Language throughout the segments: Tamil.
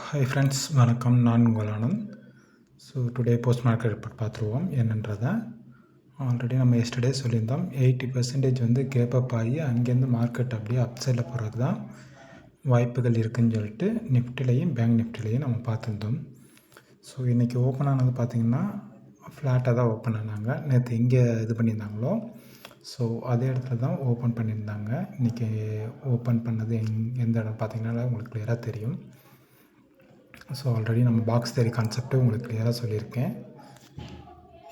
ஹாய் ஃப்ரெண்ட்ஸ் வணக்கம். நான் உங்கள் Anand. So today post market report பார்த்துருவோம். என்னன்றதை. ஆல்ரெடி நம்ம எஸ்டர்டே சொல்லியிருந்தோம். எயிட்டி பர்சன்டேஜ் வந்து கேப்பப் ஆகி அங்கேருந்து மார்க்கெட் அப்படியே அப்சைடில் போகிறது போகிறதுக்கு தான் வாய்ப்புகள் இருக்குதுன்னு சொல்லிட்டு நிஃப்டிலையும் பேங்க் நிஃப்டிலையும் நம்ம பார்த்துருந்தோம். ஸோ இன்றைக்கி ஓப்பன் ஆனது பார்த்திங்கன்னா ஃப்ளாட்டாக தான் ஓப்பன் ஆனாங்க. நேற்று எங்கே இது பண்ணியிருந்தாங்களோ ஸோ அதே இடத்துல தான் ஓப்பன் பண்ணியிருந்தாங்க. இன்றைக்கி ஓப்பன் பண்ணது எங் எந்த இடம் பார்த்திங்கன்னா உங்களுக்கு கிளியராக தெரியும். ஸோ ஆல்ரெடி நம்ம பாக்ஸ் தேரி கான்செப்ட்டு உங்களுக்கு கிளியராக சொல்லியிருக்கேன்.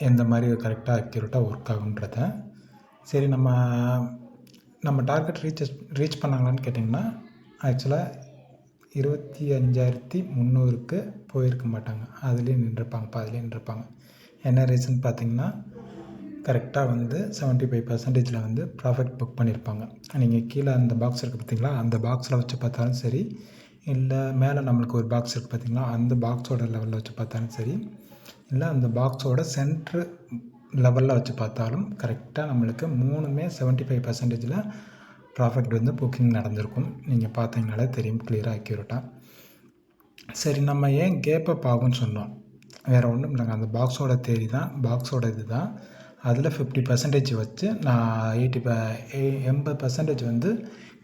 எந்த மாதிரி கரெக்டாக அக்யூரேட்டாக ஒர்க் ஆகுன்றத. சரி நம்ம நம்ம டார்கெட் ரீச் ரீச் பண்ணாங்களான்னு கேட்டிங்கன்னா ஆக்சுவலாக இருபத்தி அஞ்சாயிரத்தி முந்நூறுக்கு போயிருக்க மாட்டாங்க. அதுலேயே நின்றுருப்பாங்க அதுலேயே நின்றுருப்பாங்க என்ன ரீசன் பார்த்தீங்கன்னா கரெக்டாக வந்து செவன்ட்டி ஃபைவ் பர்சன்டேஜில் வந்து ப்ராஃபிட் புக் பண்ணியிருப்பாங்க. நீங்கள் கீழே அந்த பாக்ஸ் இருக்குது பார்த்தீங்களா அந்த பாக்ஸில் வச்சு பார்த்தாலும் சரி இல்லை மேலே நம்மளுக்கு ஒரு பாக்ஸ் இருக்குது பார்த்திங்களா? அந்த பாக்ஸோட லெவலில் வச்சு பார்த்தாலும் சரி இல்லை அந்த பாக்ஸோட சென்ட்ரு லெவலில் வச்சு பார்த்தாலும் கரெக்டாக நம்மளுக்கு மூணுமே செவன்ட்டி ஃபைவ் பர்சன்டேஜில் ப்ராஃபிட் வந்து புக்கிங் நடந்திருக்கும். நீங்கள் பார்த்தீங்கனாலே தெரியும் கிளியராக அக்யூரேட்டாக சரி நம்ம ஏன் கேப் அப் ஆகும்னு சொன்னோம்? வேறு ஒன்றும் இல்லைங்க. அந்த பாக்ஸோட தேதி தான். பாக்ஸோட இது தான். அதில் ஃபிஃப்டி பர்சன்டேஜ் வச்சு நான் எயிட்டி ப எண்பது பர்சன்டேஜ் வந்து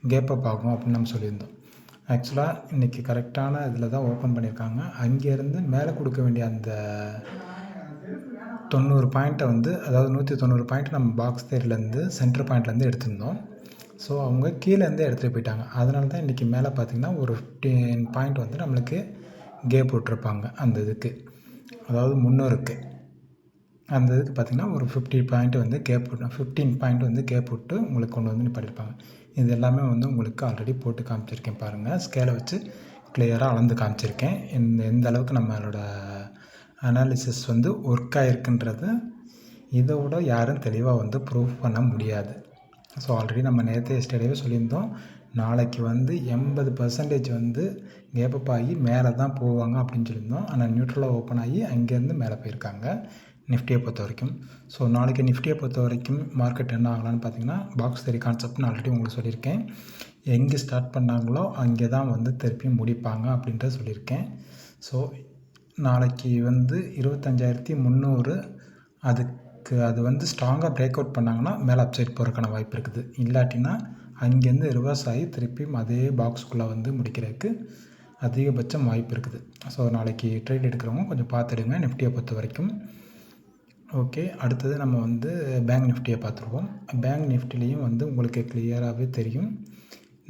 கேப் அப் ஆகும் அப்படின்னு நம்ம சொல்லியிருந்தோம். ஆக்சுவலாக இன்றைக்கி கரெக்டான இதில் தான் ஓப்பன் பண்ணியிருக்காங்க அங்கேருந்து மேலே கொடுக்க வேண்டிய அந்த தொண்ணூறு பாயிண்ட்டை வந்து அதாவது நூற்றி தொண்ணூறு பாயிண்ட் நம்ம பாக்ஸ் தேர்லேருந்து சென்டர் பாயிண்ட்லேருந்து எடுத்திருந்தோம். ஸோ அவங்க கீழேருந்து எடுத்துகிட்டு போயிட்டாங்க. அதனால தான் இன்றைக்கி மேலே பார்த்திங்கன்னா ஒரு ஃபிஃப்டீன் பாயிண்ட் வந்து நம்மளுக்கு கேப் போட்டிருப்பாங்க அந்த இதுக்கு. அதாவது முன்னூறுக்கு. அந்த இதுக்கு பார்த்திங்கன்னா ஒரு ஃபிஃப்டி பாயிண்ட் வந்து கேப் விட்டு ஃபிஃப்டீன் பாயிண்ட் வந்து கேப் விட்டு உங்களுக்கு கொண்டு வந்து படிப்பாங்க இது எல்லாமே வந்து உங்களுக்கு ஆல்ரெடி போட்டு காமிச்சிருக்கேன் பாருங்கள் ஸ்கேலை வச்சு கிளியராக அளந்து காமிச்சிருக்கேன். இந்த எந்த அளவுக்கு நம்மளோட அனாலிசிஸ் வந்து ஒர்க் ஆகிருக்குன்றது இதை விட யாரும் தெளிவாக வந்து ப்ரூஃப் பண்ண முடியாது. ஸோ ஆல்ரெடி நம்ம நேற்று எஸ்டேடியாவே சொல்லியிருந்தோம். நாளைக்கு வந்து எண்பது பர்சன்டேஜ் வந்து கேப்பப் ஆகி மேலே தான் போவாங்க அப்படின்னு சொல்லியிருந்தோம். ஆனால் நியூட்ரலாக ஓப்பன் ஆகி அங்கேருந்து மேலே போயிருக்காங்க. நிஃப்டியை பொறுத்த வரைக்கும். ஸோ நாளைக்கு நிஃப்டியை பொறுத்த வரைக்கும் மார்க்கெட் என்ன ஆகலான்னு பார்த்தீங்கன்னா பாக்ஸ் தெரி கான்செப்ட்னு ஆல்ரெடி உங்களுக்கு சொல்லியிருக்கேன். எங்கே ஸ்டார்ட் பண்ணாங்களோ அங்கே தான் வந்து திருப்பி முடிப்பாங்க அப்படின்றத சொல்லியிருக்கேன். ஸோ நாளைக்கு வந்து இருபத்தஞ்சாயிரத்தி முந்நூறு அதுக்கு அது வந்து ஸ்ட்ராங்காக பிரேக் அவுட் பண்ணாங்கன்னா மேலே அப்சைட் போகிறதுக்கான வாய்ப்பு இருக்குது. இல்லாட்டினா அங்கேருந்து ரிவர்ஸ் ஆகி திருப்பியும் அதே பாக்ஸுக்குள்ளே வந்து முடிக்கிறதுக்கு அதிகபட்சம் வாய்ப்பு இருக்குது. ஸோ நாளைக்கு ட்ரேட் எடுக்கிறவங்க கொஞ்சம் பார்த்துடுங்க நிஃப்டியை பொறுத்த வரைக்கும். ஓகே அடுத்தது நம்ம வந்து பேங்க் நிஃப்டியை பார்த்துருவோம். பேங்க் நிஃப்டிலையும் வந்து உங்களுக்கு கிளியராகவே தெரியும்.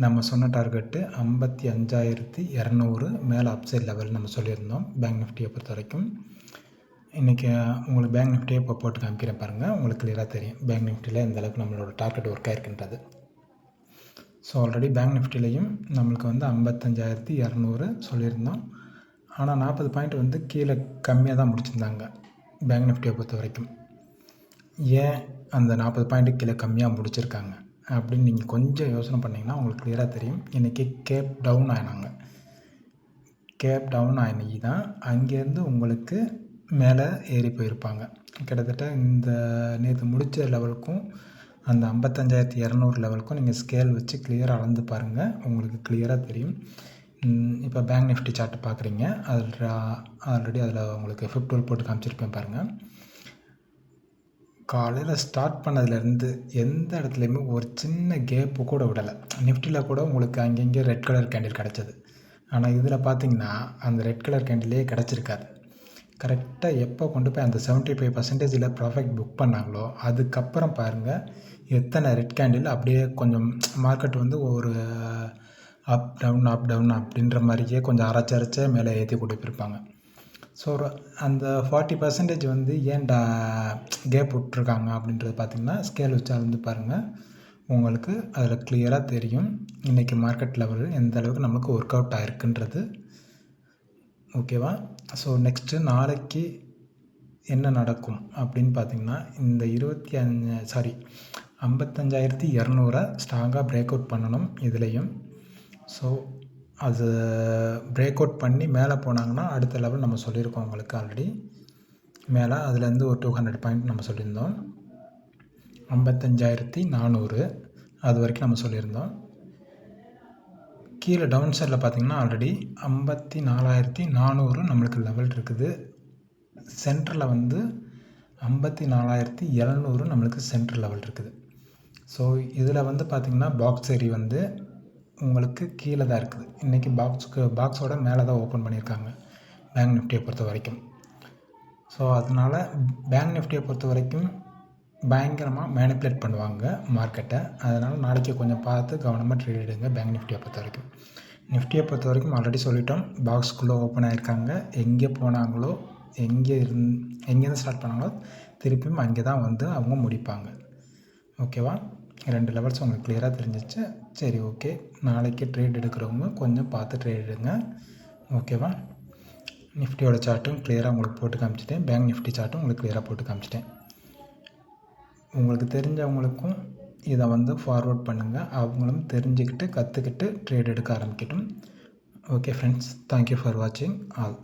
நம்ம சொன்ன டார்கெட்டு ஐம்பத்தி அஞ்சாயிரத்தி இரநூறு மேலே அப்சைட் லெவல் நம்ம சொல்லியிருந்தோம் பேங்க் நிஃப்டியை பொறுத்த வரைக்கும். இன்றைக்கி உங்களுக்கு பேங்க் நிஃப்டியை இப்போ போட்டு காமிக்கிறேன் பாருங்கள் உங்களுக்கு கிளியராக தெரியும். பேங்க் நிஃப்டியில் எந்த அளவுக்கு நம்மளோட டார்கெட் ஒர்க் ஆகிருக்குன்றது ஸோ ஆல்ரெடி பேங்க் நிஃப்டிலையும் நம்மளுக்கு வந்து ஐம்பத்தஞ்சாயிரத்தி இரநூறு சொல்லியிருந்தோம். ஆனால் நாற்பது பாயிண்ட் வந்து கீழே கம்மியாக தான் முடிச்சிருந்தாங்க. பேங்க் நிஃப்டியை பொறுத்த வரைக்கும் ஏன் அந்த நாற்பது பாயிண்ட்டு கீழே கம்மியாக முடிச்சிருக்காங்க? அப்படின்னு நீங்கள் கொஞ்சம் யோசனை பண்ணிங்கன்னா உங்களுக்கு கிளியராக தெரியும். இன்றைக்கி கேப் டவுன் ஆகினாங்க கேப் டவுன் ஆயினி தான் அங்கேருந்து உங்களுக்கு மேலே ஏறி போயிருப்பாங்க. கிட்டத்தட்ட இந்த நேற்று முடித்த லெவலுக்கும் அந்த ஐம்பத்தஞ்சாயிரத்தி இரநூறு லெவலுக்கும் நீங்கள் ஸ்கேல் வச்சு கிளியராக அளந்து பாருங்கள் உங்களுக்கு கிளியராக தெரியும். இப்போ பேங்க் நிஃப்டி சார்ட்டு பார்க்குறீங்க அதில் ஆல்ரெடி அதில் உங்களுக்கு ஃபிஃப்ட் போட்டு காமிச்சிருப்பேன் பாருங்கள் காலையில் ஸ்டார்ட் பண்ணதுலேருந்து எந்த இடத்துலையுமே ஒரு சின்ன கேப்பு கூட விடலை. நிஃப்டியில் கூட உங்களுக்கு அங்கங்கே ரெட் கலர் கேண்டில் கிடச்சிது. ஆனால் இதில் பார்த்தீங்கன்னா அந்த ரெட் கலர் கேண்டிலே கிடச்சிருக்காது. கரெக்டாக எப்போ கொண்டு போய் அந்த செவன்ட்டி ஃபைவ் பர்சன்டேஜில் ப்ராஃபிட் புக் பண்ணாங்களோ அதுக்கப்புறம் பாருங்கள் எத்தனை ரெட் கேண்டில் அப்படியே கொஞ்சம் மார்க்கெட் வந்து ஒரு அப் டவுன் அப் டவுன் அப்படின்ற மாதிரியே கொஞ்சம் அரைச்சி அரைச்சே மேலே ஏற்றி கொடுப்பிருப்பாங்க ஸோ அந்த ஃபார்ட்டி பர்சன்டேஜ் வந்து ஏன் டா கேப் விட்ருக்காங்க அப்படின்றது பார்த்திங்கன்னா ஸ்கேல் வச்சு அளந்து பாருங்கள் உங்களுக்கு அதில் கிளியராக தெரியும். இன்றைக்கி மார்க்கெட் லெவல் எந்த அளவுக்கு நமக்கு ஒர்க் அவுட் ஆகிருக்குன்றது ஓகேவா ஸோ நெக்ஸ்ட்டு நாளைக்கு என்ன நடக்கும் அப்படின்னு பார்த்திங்கன்னா இந்த இருபத்தி அஞ்சு சாரி ஐம்பத்தஞ்சாயிரத்தி இரநூறை ஸ்ட்ராங்காக பிரேக் அவுட் பண்ணணும் இதுலேயும். ஸோ அது பிரேக் அவுட் பண்ணி மேலே போனாங்கன்னா அடுத்த லெவல் நம்ம சொல்லியிருக்கோம் உங்களுக்கு ஆல்ரெடி மேலே அதுலேருந்து ஒரு டூ ஹண்ட்ரட் பாயிண்ட் நம்ம சொல்லியிருந்தோம். ஐம்பத்தஞ்சாயிரத்தி நானூறு அது வரைக்கும் நம்ம சொல்லியிருந்தோம். கீழே டவுன் சைடில் பார்த்தீங்கன்னா ஆல்ரெடி ஐம்பத்தி நாலாயிரத்தி நானூறு நம்மளுக்கு லெவல் இருக்குது. சென்டரில் வந்து ஐம்பத்தி நாலாயிரத்தி எழுநூறு நம்மளுக்கு சென்டர் லெவல் இருக்குது. ஸோ இதில் வந்து பார்த்திங்கன்னா பாக்ஸ் ஏரி வந்து உங்களுக்கு கீழே தான் இருக்குது. இன்றைக்கி பாக்ஸுக்கு பாக்ஸோட மேலே தான் ஓப்பன் பண்ணியிருக்காங்க. பேங்க் நிஃப்டியை பொறுத்த வரைக்கும். ஸோ அதனால் பேங்க் நிஃப்டியை பொறுத்த வரைக்கும் பயங்கரமாக மேனிப்புலேட் பண்ணுவாங்க மார்க்கெட்டை அதனால் நாளைக்கு கொஞ்சம் பார்த்து கவனமாக ட்ரேட் எடுங்க பேங்க் நிஃப்டியை பொறுத்த வரைக்கும். நிஃப்டியை பொறுத்த வரைக்கும் ஆல்ரெடி சொல்லிட்டோம். பாக்ஸ்குள்ளே ஓப்பன் ஆகிருக்காங்க எங்கே போனாங்களோ எங்கே இருந் எங்கேருந்து ஸ்டார்ட் பண்ணாங்களோ திருப்பியும் அங்கே தான் வந்து அவங்க முடிப்பாங்க. ஓகேவா ரெண்டு லெவல்ஸ் உங்களுக்கு கிளியராக தெரிஞ்சிச்சு. சரி ஓகே நாளைக்கு ட்ரேட் எடுக்கிறவங்க கொஞ்சம் பார்த்து ட்ரேட் எடுங்க. ஓகேவா நிஃப்டியோட சார்ட்டும் கிளியராக உங்களுக்கு போட்டு காமிச்சிட்டேன். பேங்க் நிஃப்டி சார்ட்டும் உங்களுக்கு கிளியராக போட்டு காமிச்சிட்டேன். உங்களுக்கு தெரிஞ்சவங்களுக்கும் இதை வந்து ஃபார்வர்ட் பண்ணுங்கள் அவங்களும் தெரிஞ்சுக்கிட்டு கற்றுக்கிட்டு ட்ரேட் எடுக்க ஆரம்பிக்கட்டும். Okay friends thank you for வாட்சிங் ஆல்